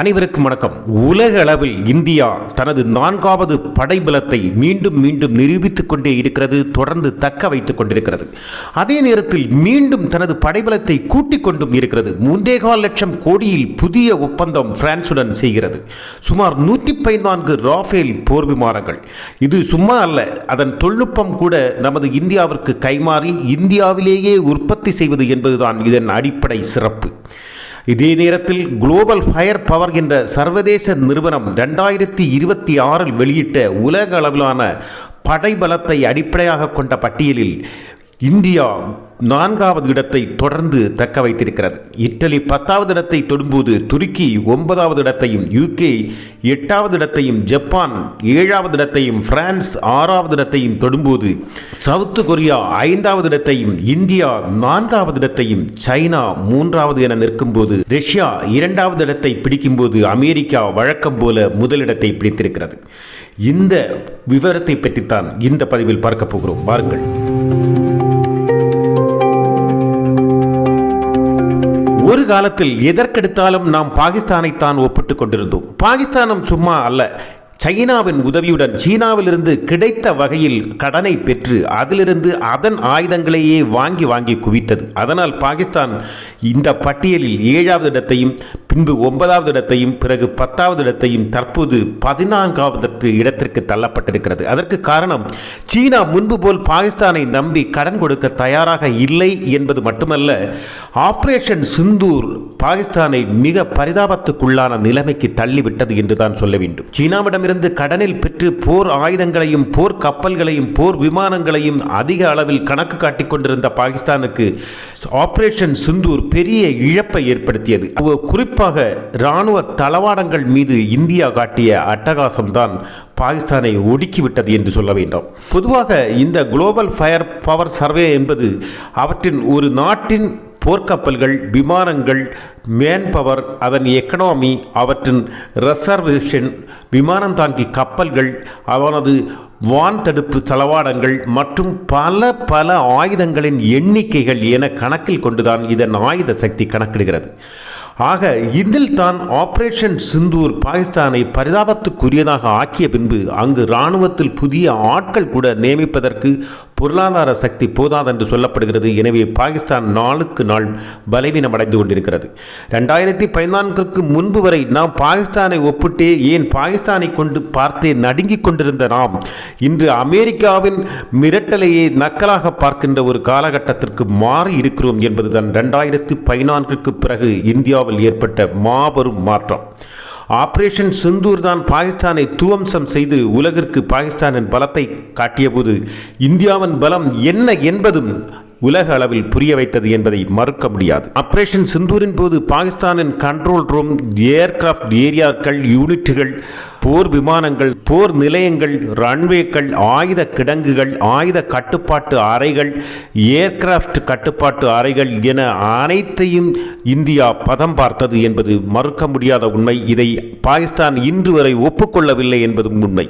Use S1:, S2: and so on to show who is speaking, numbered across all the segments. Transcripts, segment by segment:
S1: அனைவருக்கும் வணக்கம். உலக அளவில் இந்தியா தனது நான்காவது படைபலத்தை மீண்டும் மீண்டும் நிரூபித்துக் கொண்டே இருக்கிறது தொடர்ந்து தக்க வைத்துக் கொண்டிருக்கிறது. அதே நேரத்தில் மீண்டும் தனது படைபலத்தை கூட்டிக் கொண்டும் இருக்கிறது. மூன்றேகால் லட்சம் கோடியில் புதிய ஒப்பந்தம் பிரான்சுடன் செய்கிறது. சுமார் நூற்றி பதினான்கு ராஃபேல் போர் விமானங்கள். இது சும்மா அல்ல அதன் தொழில்நுட்பம் கூட நமது இந்தியாவிற்கு கைமாறி இந்தியாவிலேயே உற்பத்தி செய்வது என்பதுதான் இதன் அடிப்படை சிறப்பு. இதே நேரத்தில் குளோபல் ஃபயர் பவர் என்ற சர்வதேச நிறுவனம் ரெண்டாயிரத்தி இருபத்தி ஆறில் வெளியிட்ட உலக அளவிலான படைபலத்தை அடிப்படையாக கொண்ட பட்டியலில் இந்தியா நான்காவது இடத்தை தொடர்ந்து தக்க வைத்திருக்கிறது. இட்டலி பத்தாவது இடத்தை தொடும்போது துருக்கி ஒன்பதாவது இடத்தையும் யூகே எட்டாவது இடத்தையும் ஜப்பான் ஏழாவது இடத்தையும் பிரான்ஸ் ஆறாவது இடத்தையும் தொடும்போது சவுத் கொரியா ஐந்தாவது இடத்தையும் இந்தியா நான்காவது இடத்தையும் சைனா மூன்றாவது என நிற்கும்போது ரஷ்யா இரண்டாவது இடத்தை பிடிக்கும்போது அமெரிக்கா வழக்கம் போல முதலிடத்தை பிடித்திருக்கிறது. இந்த விவரத்தை பற்றித்தான் இந்த பதிவில் பார்க்க போகிறோம். பாருங்கள் ஒரு காலத்தில் எதற்கெடுத்தாலும் நாம் பாகிஸ்தானை தான் ஒப்பிட்டுக் கொண்டிருந்தோம். பாகிஸ்தானும் சும்மா அல்ல சைனாவின் உதவியுடன் சீனாவிலிருந்து கிடைத்த வகையில் கடனை பெற்று அதிலிருந்து அதன் ஆயுதங்களையே வாங்கி வாங்கி குவித்தது. அதனால் பாகிஸ்தான் இந்த பட்டியலில் ஏழாவது இடத்தையும் பின்பு ஒன்பதாவது இடத்தையும் பிறகு பத்தாவது இடத்தையும் தற்போது பதினான்காவது இடத்திற்கு தள்ளப்பட்டிருக்கிறது. அதற்கு காரணம் சீனா முன்பு போல் பாகிஸ்தானை நம்பி கடன் கொடுக்க தயாராக இல்லை என்பது மட்டுமல்ல ஆபரேஷன் சிந்தூர் பாகிஸ்தானை மிக பரிதாபத்துக்குள்ளான நிலைமைக்கு தள்ளிவிட்டது என்றுதான் சொல்ல வேண்டும். சீனாவிடமிருந்து கடனில் பெற்று போர் ஆயுதங்களையும் போர் கப்பல்களையும் போர் விமானங்களையும் அதிக அளவில் கணக்கு காட்டிக் கொண்டிருந்த பாகிஸ்தானுக்கு ஆபரேஷன் சிந்தூர் பெரிய இழப்பை ஏற்படுத்தியது. குறிப்பாக இராணுவ தளவாடங்கள் மீது இந்தியா காட்டிய அட்டகாசம்தான் பாகிஸ்தானை ஒடுக்கிவிட்டது என்று சொல்ல வேண்டும். பொதுவாக இந்த குளோபல் ஃபயர் பவர் சர்வே என்பது அவற்றின் ஒரு நாட்டின் போர்க்கப்பல்கள் விமானங்கள் மேன் பவர் அதன் எக்கனாமி அவற்றின் ரிசர்வேஷன் விமானம் தாங்கி கப்பல்கள் அவனது வான் தடுப்பு தளவாடங்கள் மற்றும் பல பல ஆயுதங்களின் எண்ணிக்கைகள் என கணக்கில் கொண்டுதான் இதன் ஆயுத சக்தி கணக்கிடுகிறது. ஆக இதில் தான் ஆபரேஷன் சிந்தூர் பாகிஸ்தானை பரிதாபத்துக்குரியதாக ஆக்கிய பின்பு அங்கு இராணுவத்தில் புதிய ஆட்கள் கூட நியமிப்பதற்கு பொருளாதார சக்தி போதாதென்று சொல்லப்படுகிறது. எனவே பாகிஸ்தான் நாளுக்கு நாள் பலவீனமடைந்து கொண்டிருக்கிறது. ரெண்டாயிரத்தி பதினான்கிற்கு முன்பு வரை நாம் பாகிஸ்தானை ஒப்பிட்டே ஏன் பாகிஸ்தானை கொண்டு பார்த்தே நடுங்கிக் கொண்டிருந்த நாம் இன்று அமெரிக்காவின் மிரட்டலையே நக்கலாக பார்க்கின்ற ஒரு காலகட்டத்திற்கு மாறி இருக்கிறோம் என்பதுதான். ரெண்டாயிரத்தி பதினான்கிற்கு பிறகு இந்தியா இந்தியாவில் ஏற்பட்ட மாபெரும் மாற்றம். ஆபரேஷன் சிந்தூர் தான் பாகிஸ்தானை துவம்சம் செய்து உலகிற்கு பாகிஸ்தானின் பலத்தை காட்டியபோது இந்தியாவின் பலம் என்ன என்பதும் உலக அளவில் புரிய வைத்தது என்பதை மறுக்க முடியாது. ஆபரேஷன் சிந்தூரின் போது பாகிஸ்தானின் கண்ட்ரோல் ரூம் ஏர்கிராஃப்ட் ஏரியாக்கள் யூனிட்டுகள் போர் விமானங்கள் போர் நிலையங்கள் ரன்வேக்கள் ஆயுத கிடங்குகள் ஆயுத கட்டுப்பாட்டு அறைகள் ஏர்கிராஃப்ட் கட்டுப்பாட்டு அறைகள் என அனைத்தையும் இந்தியா பதம் பார்த்தது என்பது மறுக்க முடியாத உண்மை. இதை பாகிஸ்தான் இன்று வரை ஒப்புக்கொள்ளவில்லை என்பதும் உண்மை.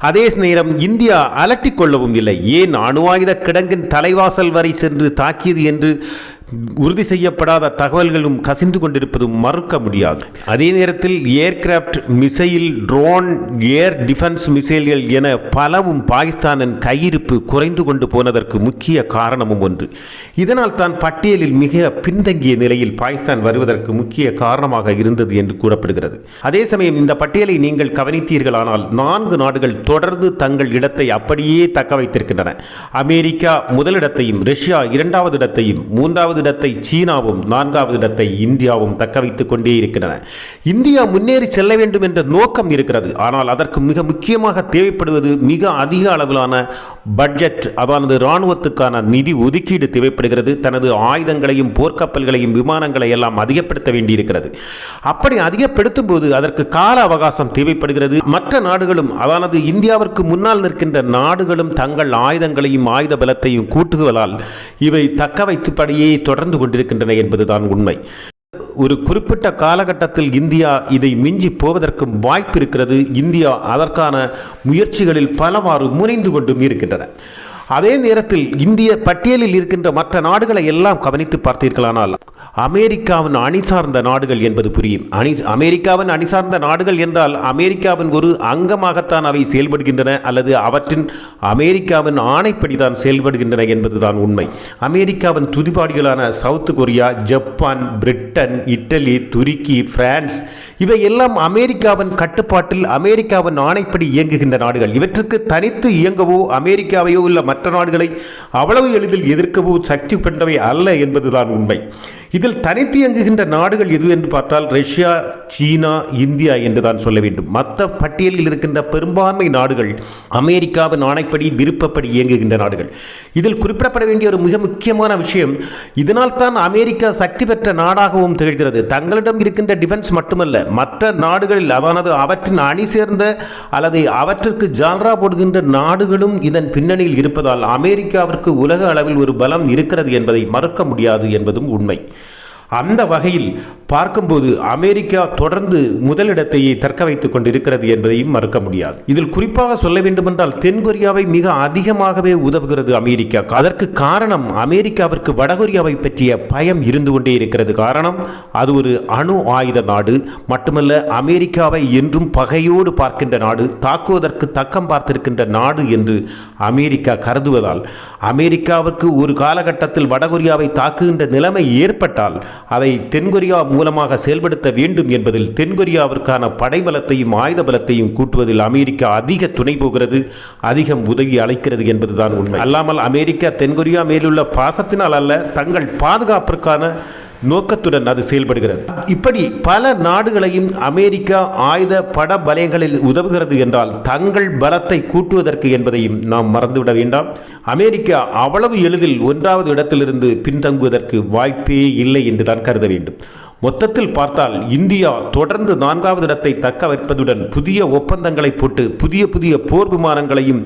S1: அதே நேரம் இந்தியா அலட்டிக்கொள்ளவும் இல்லை. ஏன் அணு ஆயுத கிடங்கின் தலைவாசல் வரை சென்று தாக்கியது என்று உறுதி செய்யப்படாத தகவல்களும் கசிந்து கொண்டிருப்பதும் மறுக்க முடியாது. அதே நேரத்தில் aircraft missile drone air defence மிசைல்கள் என பலவும் பாகிஸ்தானின் கையிருப்பு குறைந்து கொண்டு போனதற்கு முக்கிய காரணமும் ஒன்று. இதனால் தான் பட்டியலில் மிக பின்தங்கிய நிலையில் பாகிஸ்தான் வருவதற்கு முக்கிய காரணமாக இருந்தது என்று கூறப்படுகிறது. அதே சமயம் இந்த பட்டியலை நீங்கள் கவனித்தீர்களானால் நான்கு நாடுகள் தொடர்ந்து தங்கள் இடத்தை அப்படியே தக்க வைத்திருக்கின்றன. அமெரிக்கா முதலிடத்தையும் ரஷ்யா இரண்டாவது இடத்தையும் மூன்றாவது இடத்தை சீனாவும் நான்காவது இடத்தை இந்தியாவும் தக்க வைத்துக் கொண்டே இருக்கின்றன. இந்தியா முன்னேறி செல்ல வேண்டும் என்ற நோக்கம் இருக்கிறது. ஆனால் அதற்கு மிக முக்கியமாக தேவைப்படுவது மிக அதிக அளவிலான பட்ஜெட் அதாவது இராணுவத்துக்கான நிதி ஒதுக்கீடு தேவைப்படுகிறது. தனது ஆயுதங்களையும் போர்க்கப்பல்களையும் விமானங்களை எல்லாம் அதிகப்படுத்த வேண்டியிருக்கிறது. அப்படி அதிகப்படுத்தும் போது அதற்கு கால அவகாசம் தேவைப்படுகிறது. மற்ற நாடுகளும் அதானது இந்தியாவிற்கு முன்னால் நிற்கின்ற நாடுகளும் தங்கள் ஆயுதங்களையும் ஆயுத பலத்தையும் கூட்டுவதால் இவை தக்க வைத்துப்படியே தொடர்ந்து கொண்டிருக்கின்றன என்பதுதான் உண்மை. ஒரு குறிப்பிட்ட காலகட்டத்தில் இந்தியா இதை மிஞ்சி போவதற்கும் வாய்ப்பு இருக்கிறது. இந்தியா அதற்கான முயற்சிகளில் பலவாறு முனைந்து கொண்டும் இருக்கின்றன. அதே நேரத்தில் இந்திய பட்டியலில் இருக்கின்ற மற்ற நாடுகளை எல்லாம் கவனித்து பார்த்தீர்களானால் அமெரிக்காவின் அணி சார்ந்த நாடுகள் என்பது புரியும். அணி அமெரிக்காவின் அணி சார்ந்த நாடுகள் என்றால் அமெரிக்காவின் ஒரு அங்கமாகத்தான் அவை செயல்படுகின்றன அல்லது அவற்றின் அமெரிக்காவின் ஆணைப்படி தான் செயல்படுகின்றன என்பதுதான் உண்மை. அமெரிக்காவின் துதிபாடிகளான South Korea Japan Britain Italy துருக்கி பிரான்ஸ் இவை எல்லாம் அமெரிக்காவின் கட்டுப்பாட்டில் அமெரிக்காவின் ஆணைப்படி இயங்குகின்ற நாடுகள். இவற்றுக்கு தனித்து இயங்கவோ அமெரிக்காவையோ உள்ள மற்ற நாடுகளை அவ்வளவு எளிதில் எதிர்க்கவோ சக்தி பெற்றவை அல்ல என்பதுதான் உண்மை. இதில் தனித்து இயங்குகின்ற நாடுகள் எது என்று பார்த்தால் ரஷ்யா சீனா இந்தியா என்று தான் சொல்ல வேண்டும். மற்ற பட்டியலில் இருக்கின்ற பெரும்பான்மை நாடுகள் அமெரிக்காவின் ஆணைப்படி விருப்பப்படி இயங்குகின்ற நாடுகள். இதில் குறிப்பிடப்பட வேண்டிய ஒரு மிக முக்கியமான விஷயம் இதனால் தான் அமெரிக்கா சக்தி பெற்ற நாடாகவும் திகழ்கிறது. தங்களிடம் இருக்கின்ற டிஃபென்ஸ் மட்டுமல்ல மற்ற நாடுகளில் அதானது அவற்றின் அணி சேர்ந்த அல்லது அவற்றிற்கு ஜால்ரா போடுகின்ற நாடுகளும் இதன் பின்னணியில் இருப்பதால் அமெரிக்காவிற்கு உலக அளவில் ஒரு பலம் இருக்கிறது என்பதை மறுக்க முடியாது என்பதும் உண்மை. அந்த வகையில் பார்க்கும்போது அமெரிக்கா தொடர்ந்து முதலிடத்தையே தற்க வைத்துக் கொண்டிருக்கிறது என்பதையும் மறுக்க முடியாது. இதில் குறிப்பாக சொல்ல வேண்டுமென்றால் தென்கொரியாவை மிக அதிகமாகவே உதவுகிறது அமெரிக்கா. அதற்கு காரணம் அமெரிக்காவிற்கு வடகொரியாவை பற்றிய பயம் இருந்து கொண்டே இருக்கிறது. காரணம் அது ஒரு அணு ஆயுத நாடு. மட்டுமல்ல அமெரிக்காவை என்றும் பகையோடு பார்க்கின்ற நாடு தாக்குவதற்கு தக்கம் பார்த்திருக்கின்ற நாடு என்று அமெரிக்கா கருதுவதால். அமெரிக்காவுக்கு ஒரு காலகட்டத்தில் வடகொரியாவை தாக்குகின்ற நிலைமை ஏற்பட்டால் அதை தென்கொரியா மூலமாக செயல்படுத்த வேண்டும் என்பதில் தென்கொரியாவிற்கான படைபலத்தையும் ஆயுத பலத்தையும் கூட்டுவதில் அமெரிக்கா அதிக துணை போகிறது அதிகம் உதவி அளிக்கிறது என்பதுதான் உண்மை. அல்லாமல் அமெரிக்கா தென்கொரியா மேலுள்ள பாசத்தினால் அல்ல தங்கள் பாதுகாப்பிற்கான நோக்கத்துடன் அது செயல்படுகிறது. இப்படி பல நாடுகளையும் அமெரிக்கா ஆயுத பட பலயங்களில் உதவுகிறது என்றால் தங்கள் பலத்தை கூட்டுவதற்கு என்பதையும் நாம் மறந்துவிட வேண்டாம். அமெரிக்கா அவ்வளவு எளிதில் ஒன்றாவது இடத்திலிருந்து பின்தங்குவதற்கு வாய்ப்பே இல்லை என்று தான் கருத வேண்டும். மொத்தத்தில் பார்த்தால் இந்தியா தொடர்ந்து நான்காவது இடத்தை தக்க வைப்பதுடன் புதிய ஒப்பந்தங்களை போட்டு புதிய புதிய போர் விமானங்களையும்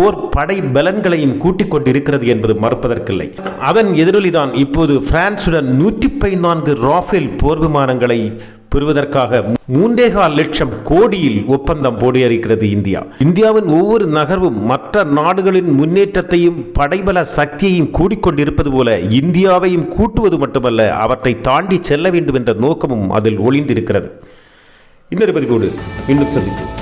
S1: போர் படை பலன்களையும் கூட்டிக் கொண்டிருக்கிறது என்பது மறுப்பதற்கில்லை. அதன் எதிரொலிதான் இப்போது பிரான்சுடன் நூற்றி பதினான்கு ராஃபேல் போர் விமானங்களை பெறுவதற்காக மூன்றேகால் லட்சம் கோடியில் ஒப்பந்தம் போடியிருக்கிறது இந்தியா. இந்தியாவின் ஒவ்வொரு நகர்வும் மற்ற நாடுகளின் முன்னேற்றத்தையும் படைபல சக்தியையும் கூடிக்கொண்டிருப்பது போல இந்தியாவையும் கூட்டுவது மட்டுமல்ல அவற்றை தாண்டி செல்ல வேண்டும் என்ற நோக்கமும் அதில் ஒளிந்திருக்கிறது. இன்னொரு பதிவோடு மீண்டும் சந்திப்போம்.